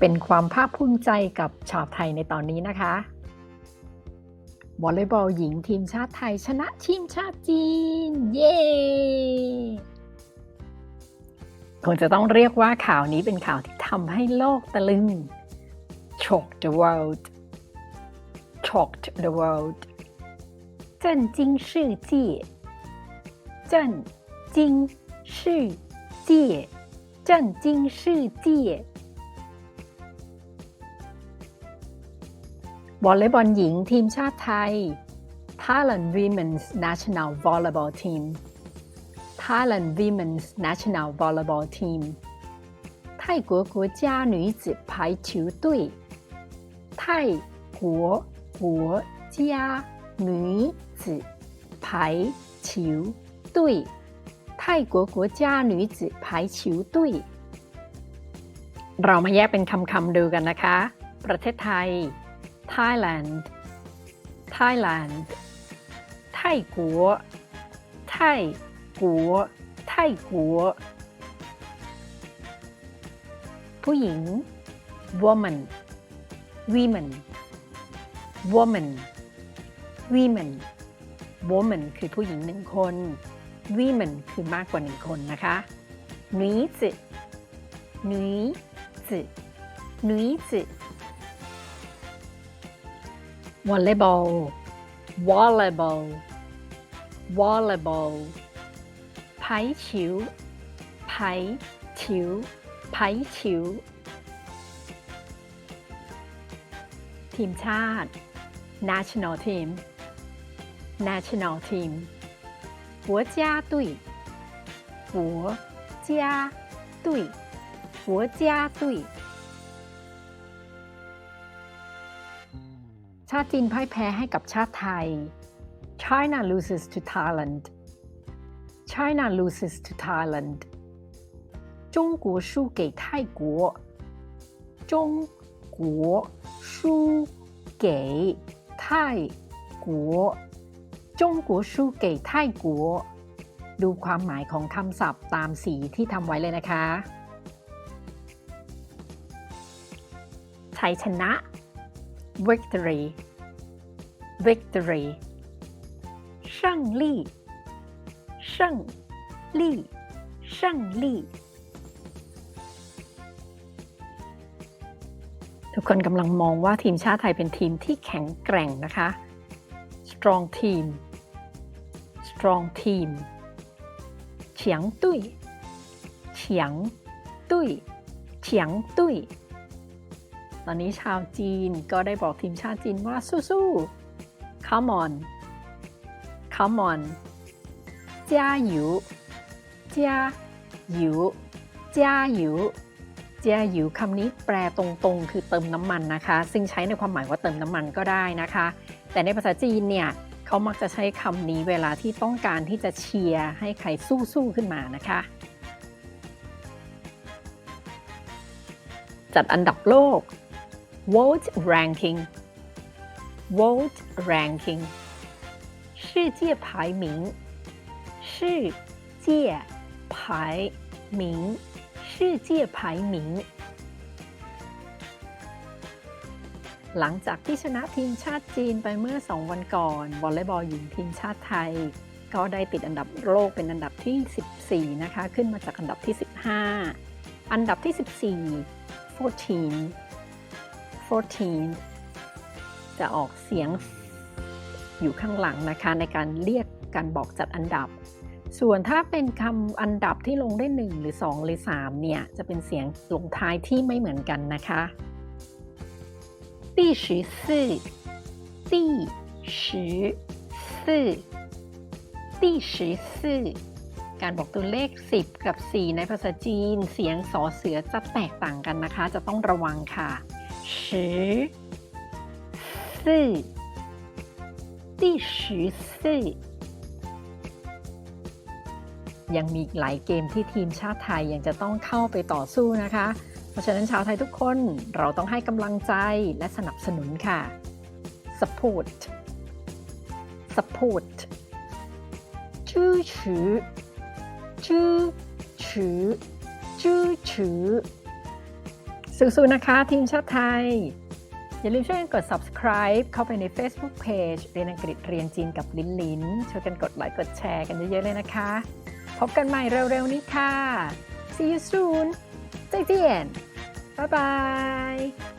เป็นความภาคภูมิใจกับชาวไทยในตอนนี้นะคะวอลเลย์บอลหญิงทีมชาติไทยชนะทีมชาติจีน เย้คงจะต้องเรียกว่าข่าวนี้เป็นข่าวที่ทำให้โลกตะลึง shocked the world shocked the world 震惊世界震惊世界震惊世界 วอลเลย์บอลหญิงทีมชาติไทย Thailand Women's National Volleyball Team Thailand Women's National Volleyball Team 泰国国家女子排球队泰国国家女子排球队泰国国家女子排球队เรามาแยกเป็นคำๆดูกันนะคะ ประเทศไทย Thailand Thailand ไทกัวไทกัวไทกัวผู้หญิง woman women woman women woman คือผู้หญิงหนึ่งคน women คือมากกว่าหนึ่งคนนะคะ女子女子女子 วอลเลย์บอล วอลเลย์บอล วอลเลย์บอล排球排球排球ทีมชาติ national team national team 国家队国家队国家队 ชาติจีนพ่ายแพ้ให้กับชาติไทย China loses to Thailand China loses to Thailand 中国输给泰国中国输给泰国中国输给泰国ดูความหมายของคำศัพท์ตามสีที่ทำไว้เลยนะคะชัยชนะ victory victory 胜利胜利胜利ทุกคนกำลังมองว่าทีมชาติไทยเป็นทีมที่แข็งแกร่งนะคะ strong team strong team 强队强队强队ต อนนี้ชาวจีนก็ได้บอกทีมชาติจีนว่าสู้ๆ come on come on จ้าหยูจ้าหยูจ้าหยูจียหยิคำนี้แปลตรงๆ คือเติมน้ำมันนะคะ ซึ่งใช้ในความหมายว่าเติมน้ำมันก็ได้นะคะ แต่ในภาษาจีนเนี่ยเขามักจะใช้คำนี้เวลาที่ต้องการที่จะเชียร์ให้ใครสู้ๆขึ้นมานะคะ จัดอันดับโลก World Ranking World Ranking 世界排名世界排名世界排名หลังจากที่ชนะทีมชาติจีนไปเมื่อ 2 วันก่อนวอลเลย์บอลหญิงทีมชาติไทย ก็ได้ติดอันดับโลกเป็นอันดับที่ 14 นะคะ ขึ้นมาจากอันดับที่ 15 อันดับที่ 14 14 14 จะออกเสียงอยู่ข้างหลังนะคะ ในการเรียกการบอกจัดอันดับ ส่วนถ้าเป็นคำอันดับที่ลงได้ 1 หรือ 2 หรือ 3 เนี่ย จะเป็นเสียงลงท้ายที่ไม่เหมือนกันนะคะ第十四，第十四，第十四การบอกตัวเลข 10 กับ 4 ในภาษาจีน เสียงสอเสือจะแตกต่างกันนะคะ จะต้องระวังค่ะ 十四第十四ยังมีอีกหลายเกมที่ทีมชาติไทยยังจะต้องเข้าไปต่อสู้นะคะ เพราะฉะนั้นชาวไทยทุกคนเราต้องให้กำลังใจและสนับสนุนค่ะ support support 支持支持支持 สู้ๆนะคะทีมชาติไทย อย่าลืมช่วยกันกด subscribe เข้าไปใน Facebook Page เรียนอังกฤษเรียนจีนกับลินลิน ช่วยกันกดไลค์กดแชร์กันเยอะๆเลยนะคะ พบกันใหม่เร็วๆนี้ค่ะ see you soon 再见拜拜